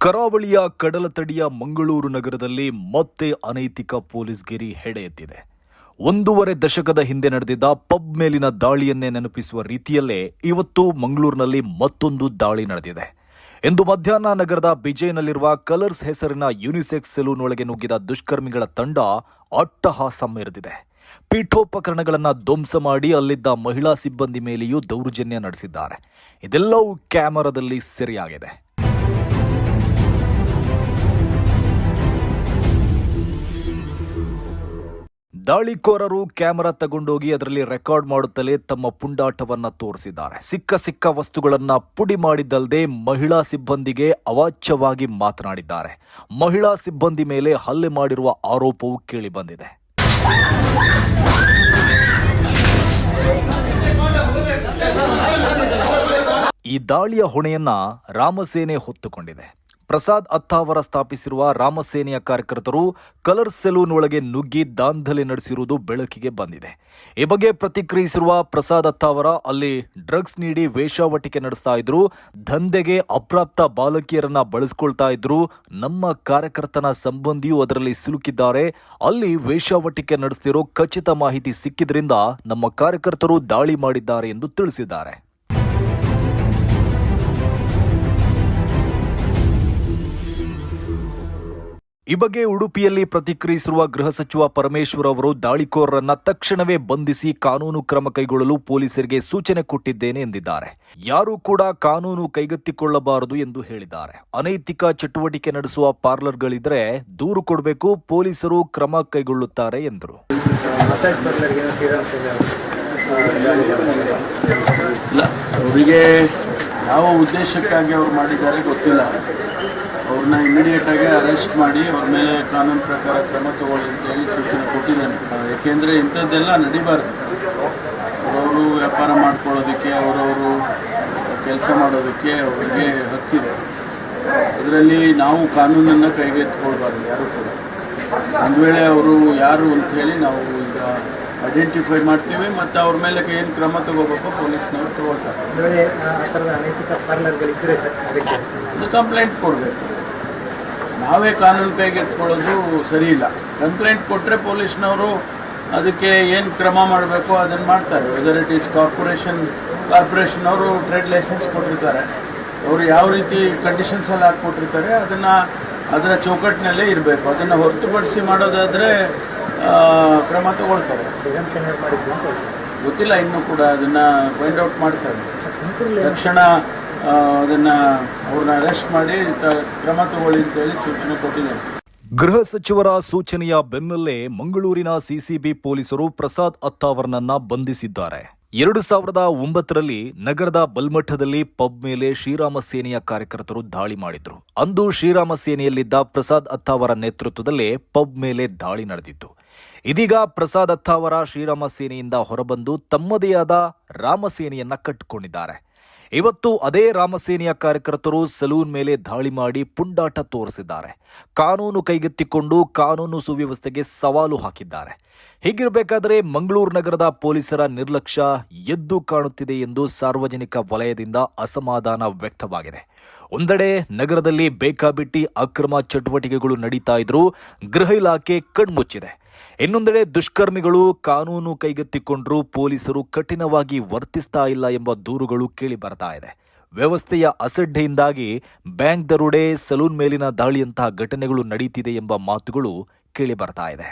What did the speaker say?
ಕರಾವಳಿಯ ಕಡಲತಡಿಯ ಮಂಗಳೂರು ನಗರದಲ್ಲಿ ಮತ್ತೆ ಅನೈತಿಕ ಪೊಲೀಸ್ಗಿರಿ ಹೆಡೆ ಎತ್ತಿದೆ ಒಂದೂವರೆ ದಶಕದ ಹಿಂದೆ ನಡೆದಿದ್ದ ಪಬ್ ಮೇಲಿನ ದಾಳಿಯನ್ನೇ ನೆನಪಿಸುವ ರೀತಿಯಲ್ಲೇ ಇವತ್ತು ಮಂಗಳೂರಿನಲ್ಲಿ ಮತ್ತೊಂದು ದಾಳಿ ನಡೆದಿದೆ. ಇಂದು ಮಧ್ಯಾಹ್ನ ನಗರದ ಬಿಜೆನಲ್ಲಿರುವ ಕಲರ್ಸ್ ಹೆಸರಿನ ಯುನಿಸೆಕ್ಸ್ ಸೆಲೂನ್ ಒಳಗೆ ನುಗ್ಗಿದ ದುಷ್ಕರ್ಮಿಗಳ ತಂಡ ಅಟ್ಟಹಾಸ ಮೆರೆದಿದೆ ಪೀಠೋಪಕರಣಗಳನ್ನು ಧ್ವಂಸ ಮಾಡಿ ಅಲ್ಲಿದ್ದ ಮಹಿಳಾ ಸಿಬ್ಬಂದಿ ಮೇಲೆಯೂ ದೌರ್ಜನ್ಯ ನಡೆಸಿದ್ದಾರೆ. ಇದೆಲ್ಲವೂ ಕ್ಯಾಮರಾದಲ್ಲಿ ಸೆರೆಯಾಗಿದೆ. ದಾಳಿಕೋರರು ಕ್ಯಾಮೆರಾ ತಗೊಂಡೋಗಿ ಅದರಲ್ಲಿ ರೆಕಾರ್ಡ್ ಮಾಡುತ್ತಲೇ ತಮ್ಮ ಪುಂಡಾಟವನ್ನ ತೋರಿಸಿದ್ದಾರೆ. ಸಿಕ್ಕ ಸಿಕ್ಕ ವಸ್ತುಗಳನ್ನ ಪುಡಿ ಮಾಡಿದ್ದಲ್ಲದೆ ಮಹಿಳಾ ಸಿಬ್ಬಂದಿಗೆ ಅವಾಚ್ಯವಾಗಿ ಮಾತನಾಡಿದ್ದಾರೆ. ಮಹಿಳಾ ಸಿಬ್ಬಂದಿ ಮೇಲೆ ಹಲ್ಲೆ ಮಾಡಿರುವ ಆರೋಪವು ಕೇಳಿಬಂದಿದೆ ಈ ದಾಳಿಯ ಹೊಣೆಯನ್ನ ರಾಮಸೇನೆ ಹೊತ್ತುಕೊಂಡಿದೆ. ಪ್ರಸಾದ್ ಅತ್ತಾವರ ಸ್ಥಾಪಿಸಿರುವ ರಾಮಸೇನೆಯ ಕಾರ್ಯಕರ್ತರು ಕಲರ್ ಸೆಲೂನ್ ಒಳಗೆ ನುಗ್ಗಿ ದಾಂಧಲೆ ನಡೆಸಿರುವುದು ಬೆಳಕಿಗೆ ಬಂದಿದೆ. ಈ ಬಗ್ಗೆ ಪ್ರತಿಕ್ರಿಯಿಸಿರುವ ಪ್ರಸಾದ್ ಅತ್ತಾವರ, ಅಲ್ಲಿ ಡ್ರಗ್ಸ್ ನೀಡಿ ವೇಷಾವಟಿಕೆ ನಡೆಸ್ತಾ ಇದ್ರು, ದಂಧೆಗೆ ಅಪ್ರಾಪ್ತ ಬಾಲಕಿಯರನ್ನ ಬಳಸ್ಕೊಳ್ತಾ ಇದ್ರು, ನಮ್ಮ ಕಾರ್ಯಕರ್ತನ ಸಂಬಂಧಿಯೂ ಅದರಲ್ಲಿ ಸಿಲುಕಿದ್ದಾರೆ, ಅಲ್ಲಿ ವೇಷಾವಟಿಕೆ ನಡೆಸ್ತಿರೋ ಖಚಿತ ಮಾಹಿತಿ ಸಿಕ್ಕಿದ್ರಿಂದ ನಮ್ಮ ಕಾರ್ಯಕರ್ತರು ದಾಳಿ ಮಾಡಿದ್ದಾರೆ ಎಂದು ತಿಳಿಸಿದ್ದಾರೆ. ಈ ಬಗ್ಗೆ ಉಡುಪಿಯಲ್ಲಿ ಪ್ರತಿಕ್ರಿಯಿಸಿರುವ ಗೃಹ ಸಚಿವ ಪರಮೇಶ್ವರ್ ಅವರು ದಾಳಿಕೋರರನ್ನ ತಕ್ಷಣವೇ ಬಂಧಿಸಿ ಕಾನೂನು ಕ್ರಮ ಕೈಗೊಳ್ಳಲು ಪೊಲೀಸರಿಗೆ ಸೂಚನೆ ಕೊಟ್ಟಿದ್ದೇನೆ ಎಂದಿದ್ದಾರೆ. ಯಾರೂ ಕೂಡ ಕಾನೂನು ಕೈಗೆತ್ತಿಕೊಳ್ಳಬಾರದು ಎಂದು ಹೇಳಿದ್ದಾರೆ. ಅನೈತಿಕ ಚಟುವಟಿಕೆ ನಡೆಸುವ ಪಾರ್ಲರ್ಗಳಿದ್ರೆ ದೂರು ಕೊಡಬೇಕು ಪೊಲೀಸರು ಕ್ರಮ ಕೈಗೊಳ್ಳುತ್ತಾರೆ ಎಂದರು. ಯಾವ ಉದ್ದೇಶಕ್ಕಾಗಿ ಅವ್ರು ಮಾಡಿದ್ದಾರೆ ಗೊತ್ತಿಲ್ಲ. ಅವ್ರನ್ನ ಇಮಿಡಿಯೇಟ್ ಆಗಿ ಅರೆಸ್ಟ್ ಮಾಡಿ ಅವ್ರ ಮೇಲೆ ಕಾನೂನು ಪ್ರಕಾರ ಕ್ರಮ ತಗೊಳ್ಳಿ ಅಂತ ಹೇಳಿ ಸೂಚನೆ ಕೊಟ್ಟಿದ್ದಾನೆ ಯಾಕೆಂದ್ರೆ ಇಂಥದ್ದೆಲ್ಲ ನಡಿಬಾರ್ದು. ಅವರವರು ವ್ಯಾಪಾರ ಮಾಡ್ಕೊಳ್ಳೋದಕ್ಕೆ, ಅವರವರು ಕೆಲಸ ಮಾಡೋದಕ್ಕೆ ಅವ್ರಿಗೆ ಹಕ್ಕಿದೆ. ಅದರಲ್ಲಿ ನಾವು ಕಾನೂನನ್ನು ಕೈಗೆತ್ತಿಕೊಳ್ಬಾರ್ದು, ಯಾರು ಕೂಡ. ಒಂದು ವೇಳೆ ಅವರು ಯಾರು ಅಂತ ಹೇಳಿ ನಾವು ಈಗ ಐಡೆಂಟಿಫೈ ಮಾಡ್ತೀವಿ ಮತ್ತು ಅವ್ರ ಮೇಲೆ ಏನು ಕ್ರಮ ತಗೋಬೇಕು ಪೊಲೀಸ್ನವ್ರು ತಗೊಳ್ತಾರೆ. ಕಂಪ್ಲೇಂಟ್ ಕೊಡಬೇಕು. ನಾವೇ ಕಾನೂನು ಕೈಗೆತ್ಕೊಳ್ಳೋದು ಸರಿ ಇಲ್ಲ. ಕಂಪ್ಲೇಂಟ್ ಕೊಟ್ಟರೆ ಪೊಲೀಸ್ನವರು ಅದಕ್ಕೆ ಏನು ಕ್ರಮ ಮಾಡಬೇಕು ಅದನ್ನು ಮಾಡ್ತಾರೆ. Whether it is corporation corporation ಅವರು ಟ್ರೇಡ್ ಲೈಸೆನ್ಸ್ ಕೊಟ್ಟಿರ್ತಾರೆ. ಅವರು ಯಾವ ರೀತಿ ಕಂಡೀಷನ್ಸ್ ಎಲ್ಲ ಹಾಕ್ಕೊಟ್ಟಿರ್ತಾರೆ ಅದನ್ನು ಅದರ ಚೌಕಟ್ಟಿನಲ್ಲೇ ಇರಬೇಕು. ಅದನ್ನು ಹೊರತುಪಡಿಸಿ ಮಾಡೋದಾದರೆ ಕ್ರಮ ತಗೊಳ್ತಾರೆ. ಗೊತ್ತಿಲ್ಲ, ಇನ್ನೂ ಕೂಡ ಅದನ್ನ ಫೈಂಡ್ ಔಟ್ ಮಾಡ್ತಾರೆ. ತಕ್ಷಣ ಅದನ್ನ ಅವ್ರನ್ನ ಅರೆಸ್ಟ್ ಮಾಡಿ ಕ್ರಮ ತಗೊಳ್ಳಿ ಅಂತ ಹೇಳಿ ಸೂಚನೆ ಕೊಟ್ಟಿದ್ದಾರೆ. ಗೃಹ ಸಚಿವರ ಸೂಚನೆಯ ಬೆನ್ನಲ್ಲೇ ಮಂಗಳೂರಿನ ಸಿಸಿಬಿ ಪೊಲೀಸರು ಪ್ರಸಾದ್ ಅತ್ತಾವರ್ನನ್ನ ಬಂಧಿಸಿದ್ದಾರೆ. ಎರಡು ಸಾವಿರದ ಒಂಬತ್ತರಲ್ಲಿ ನಗರದ ಬಲ್ಮಠದಲ್ಲಿ ಪಬ್ ಮೇಲೆ ಶ್ರೀರಾಮ ಸೇನೆಯ ಕಾರ್ಯಕರ್ತರು ದಾಳಿ ಮಾಡಿದ್ರು. ಅಂದು ಶ್ರೀರಾಮ ಸೇನೆಯಲ್ಲಿದ್ದ ಪ್ರಸಾದ್ ಅತ್ತಾವರ ನೇತೃತ್ವದಲ್ಲೇ ಪಬ್ ಮೇಲೆ ದಾಳಿ ನಡೆದಿತ್ತು. ಇದೀಗ ಪ್ರಸಾದ್ ಅತ್ತಾವರ ಶ್ರೀರಾಮ ಸೇನೆಯಿಂದ ಹೊರಬಂದು ತಮ್ಮದೇ ಆದ ರಾಮಸೇನೆಯನ್ನ ಕಟ್ಟಿಕೊಂಡಿದ್ದಾರೆ. ಇವತ್ತು ಅದೇ ರಾಮಸೇನೆಯ ಕಾರ್ಯಕರ್ತರು ಸಲೂನ್ ಮೇಲೆ ದಾಳಿ ಮಾಡಿ ಪುಂಡಾಟ ತೋರಿಸಿದ್ದಾರೆ. ಕಾನೂನು ಕೈಗೆತ್ತಿಕೊಂಡು ಕಾನೂನು ಸುವ್ಯವಸ್ಥೆಗೆ ಸವಾಲು ಹಾಕಿದ್ದಾರೆ. ಹೀಗಿರಬೇಕಾದರೆ ಮಂಗಳೂರು ನಗರದ ಪೊಲೀಸರ ನಿರ್ಲಕ್ಷ್ಯ ಎದ್ದು ಕಾಣುತ್ತಿದೆ ಎಂದು ಸಾರ್ವಜನಿಕ ವಲಯದಿಂದ ಅಸಮಾಧಾನ ವ್ಯಕ್ತವಾಗಿದೆ. ಒಂದೆಡೆ ನಗರದಲ್ಲಿ ಬೇಕಾಬಿಟ್ಟಿ ಅಕ್ರಮ ಚಟುವಟಿಕೆಗಳು ನಡೀತಾ ಇದ್ರೂ ಗೃಹ ಇಲಾಖೆ ಕಣ್ಮುಚ್ಚಿದೆ. ಇನ್ನೊಂದೆಡೆ ದುಷ್ಕರ್ಮಿಗಳು ಕಾನೂನು ಕೈಗೆತ್ತಿಕೊಂಡ್ರೂ ಪೊಲೀಸರು ಕಠಿಣವಾಗಿ ವರ್ತಿಸ್ತಾ ಇಲ್ಲ ಎಂಬ ದೂರುಗಳು ಕೇಳಿ ಬರ್ತಾ ಇದೆ. ವ್ಯವಸ್ಥೆಯ ಅಸಡ್ಡೆಯಿಂದಾಗಿ ಬ್ಯಾಂಕ್ ದರೋಡೆ, ಸಲೂನ್ ಮೇಲಿನ ದಾಳಿಯಂತಹ ಘಟನೆಗಳು ನಡೀತಿದೆ ಎಂಬ ಮಾತುಗಳು ಕೇಳಿ ಬರ್ತಾ ಇದೆ.